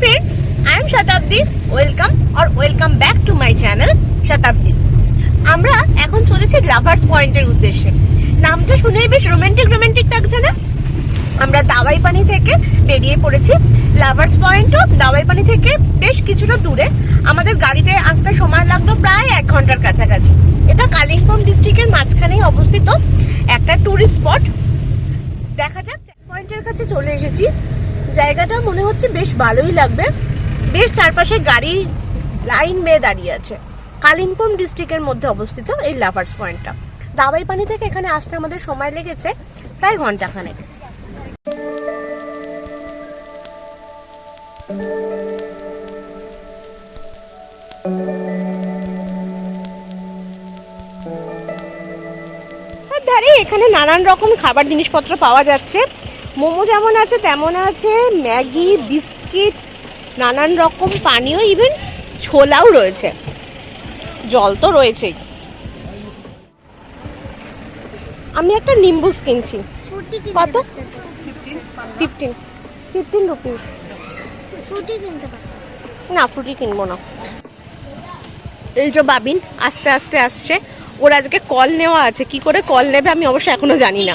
friends, I am Shatabdi. Welcome or welcome back to my channel Shatabdi. আমরা এখন চলেছি lovers পয়েন্টের উদ্দেশ্যে নামটা শুনেই বেশ রোমান্টিক রোমান্টিক লাগছে না আমরা দাওয়াই পানি থেকে বেরিয়ে পড়েছি লাভার্স পয়েন্টও দাওয়াই পানি থেকে বেশ কিছুটা দূরে আমাদের গাড়িতে আসতে সময় লাগল প্রায় এক ঘণ্টার কাছাকাছি এটা কালিম্পং ডিস্ট্রিক্টের মাঝখানেই অবস্থিত একটা ট্যুরিস্ট স্পট দেখা যাক পয়েন্টের কাছে চলে এসেছি জায়গাটা মনে হচ্ছে বেশ ভালোই লাগবে। বেশ চারপাশে গাড়ি লাইন মেয়ে দাঁড়িয়ে আছে। কালিম্পং ডিস্ট্রিক্টের মধ্যে অবস্থিত এই লাভার্স পয়েন্টটা। দাবাই পানি থেকে এখানে আসতে আমাদের সময় লেগেছে প্রায় ঘন্টাখানেক ধারে এখানে নানান রকম খাবার জিনিসপত্র পাওয়া যাচ্ছে। মোমো যেমন আছে তেমন আছে ম্যাগি বিস্কিট নানান রকম পানীয় ইভেন ছোলাও রয়েছে। জল তো রয়েছেই। আমি একটা নিম্বুস কিনছি। কত? Fifteen fifteen rupees. না ফ্রুটি কিনবো না। এই যে বাবিন আস্তে আস্তে আসছে। ওর আজকে কল নেওয়া আছে। কি করে কল নেবে আমি অবশ্য এখনও জানি না।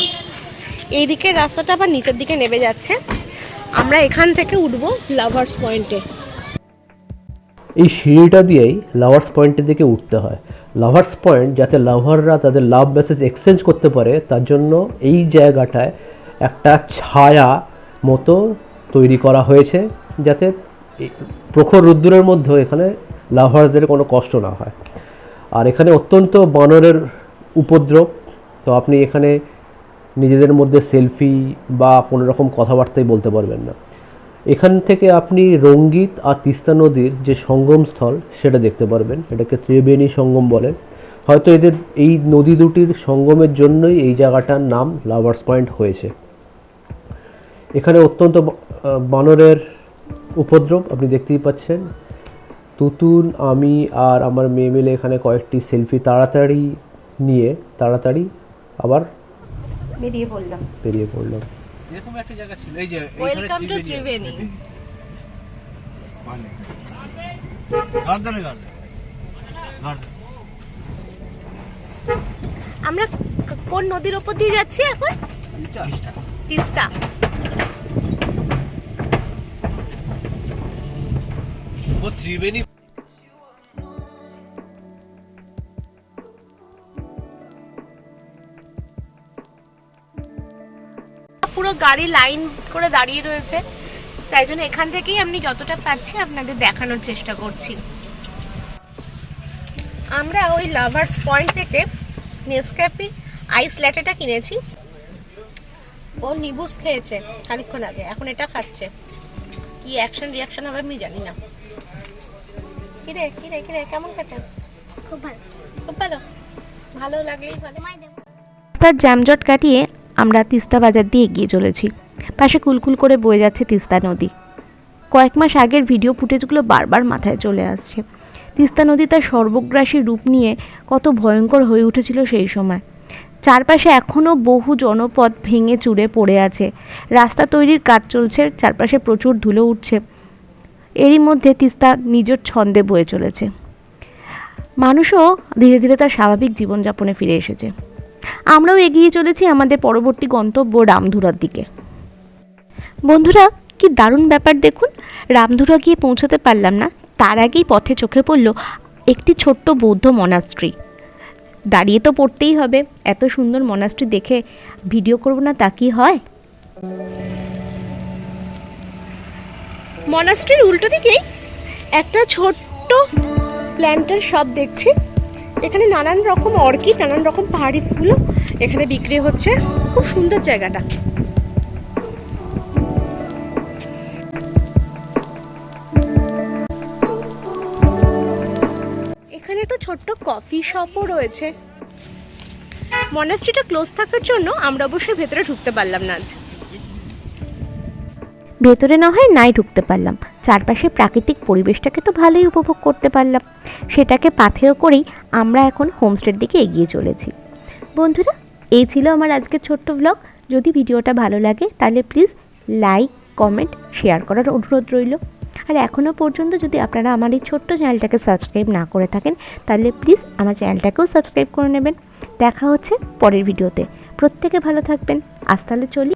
এই দিকের রাস্তাটা আবার নিচের দিকে নেমে যাচ্ছে। আমরা এখান থেকে উঠবো লাভার্স পয়েন্টে এই সিঁড়িটা দিয়েই লাভার্স পয়েন্টের দিকে উঠতে হয়। লাভার্স পয়েন্ট যাতে লাভাররা তাদের লাভ মেসেজ এক্সচেঞ্জ করতে পারে, তার জন্য এই জায়গাটায় একটা ছায়া মতো তৈরি করা হয়েছে, যাতে প্রখর রোদ্দুরের মধ্যেও এখানে লাভার্সদের কোনো কষ্ট না হয়। আর এখানে অত্যন্ত বানরের উপদ্রব। তো আপনি এখানে নিজেদের মধ্যে সেলফি বা কোনো রকম কথাবার্তাই বলতে পারবেন না। এখান থেকে আপনি রঙ্গিত আর তিস্তা নদীর যে সঙ্গমস্থল সেটা দেখতে পারবেন। এটাকে ত্রিবেণী সঙ্গম বলে। হয়তো এদের এই নদী দুটির সঙ্গমের জন্যই এই জায়গাটার নাম লাভার্স পয়েন্ট হয়েছে। এখানে অত্যন্ত বানরের উপদ্রব আপনি দেখতেই পাচ্ছেন। তুতুন, আমি আর আমার মেয়ে মিলে এখানে কয়েকটি সেলফি তাড়াতাড়ি নিয়ে, তাড়াতাড়ি আবার বেরিয়ে পড়লাম। বেরিয়ে পড়লাম। এরকম একটা জায়গা ছিল এই যে welcome to Tribeni garden garden আমরা কোন নদীর ওপর দিয়ে যাচ্ছি এখন? তিস্তা। ও ত্রিবেণী পুরো গাড়ি লাইন করে দাঁড়িয়ে রয়েছে। তাই জন্য এখান থেকেই আমি যতটা পাচ্ছি আপনাদের দেখানোর চেষ্টা করছি। আমরা ওই লাভার্স পয়েন্ট থেকে নেসক্যাফি আইস ল্যাটেটা কিনেছি। ও নিবুস খেয়েছে খানিকক্ষণ আগে এখন এটা খাচ্ছে। কি অ্যাকশন রিয়াকশন হবে আমি জানি না। কিরে কিরে কিরে কেমন খেতে? খুব ভালো। খুব ভালো। ভালো লাগলেই ভালো। রাস্তার জ্যামজট কাটিয়ে আমরা তিস্তা বাজার দিয়ে এগিয়ে চলেছি। পাশে কুলকুল করে বয়ে যাচ্ছে তিস্তা নদী। কয়েক মাস আগের ভিডিও ফুটেজগুলো বারবার মাথায় চলে আসছে। তিস্তা নদী তার সর্বগ্রাসী রূপ নিয়ে কত ভয়ঙ্কর হয়ে উঠেছিল সেই সময়। চারপাশে এখনও বহু জনপদ ভেঙে চুড়ে পড়ে আছে। রাস্তা তৈরির কাজ চলছে, চারপাশে প্রচুর ধুলো উঠছে। এরই মধ্যে তিস্তা নিজের ছন্দে বয়ে চলেছে। মানুষও ধীরে ধীরে তার স্বাভাবিক জীবনযাপনে ফিরে এসেছে। আমরাও এগিয়ে চলেছি আমাদের পরবর্তী গন্তব্য রামধুরার দিকে। বন্ধুরা, কি দারুণ ব্যাপার দেখুন। রামধুরা গিয়ে পৌঁছাতে পারলাম না। তার আগেই পথে চোখে পড়ল একটি ছোট্ট বৌদ্ধ মনাস্ট্রি দাঁড়িয়ে তো পড়তেই হবে। এত সুন্দর মনাস্ট্রি দেখে ভিডিও করব না, তা কি হয়? মনাস্ট্রির উল্টো দিকেই একটা ছোট্ট প্ল্যান্টার শপ দেখছি। এখানে নানান রকম অর্কিড নানান রকম পাহাড়ি ফুলও এখানে বিক্রি হচ্ছে খুব সুন্দর জায়গাটা। এখানে একটা ছোট্ট কফি শপও রয়েছে। মনাস্ট্রিটা ক্লোজ থাকার জন্য আমরা অবশ্যই ভেতরে ঢুকতে পারলাম না আজ। ভেতরে না হয় নাই ঢুকতে পারলাম। চারপাশে প্রাকৃতিক পরিবেশটাকে তো ভালোই উপভোগ করতে পারলাম। সেটাকে পাথেয় করেই আমরা এখন হোমস্টের দিকে এগিয়ে চলেছি। বন্ধুরা এই ছিল আমার আজকের ছোট্ট ব্লগ যদি ভিডিওটা ভালো লাগে, তাহলে প্লিজ লাইক কমেন্ট শেয়ার করার অনুরোধ রইল। আর এখনও পর্যন্ত যদি আপনারা আমার এই ছোট্ট চ্যানেলটাকে সাবস্ক্রাইব না করে থাকেন, তাহলে প্লিজ আমার চ্যানেলটাকেও সাবস্ক্রাইব করে নেবেন। দেখা হচ্ছে পরের ভিডিওতে। প্রত্যেকে ভালো থাকবেন। আজ তাহলে চলি।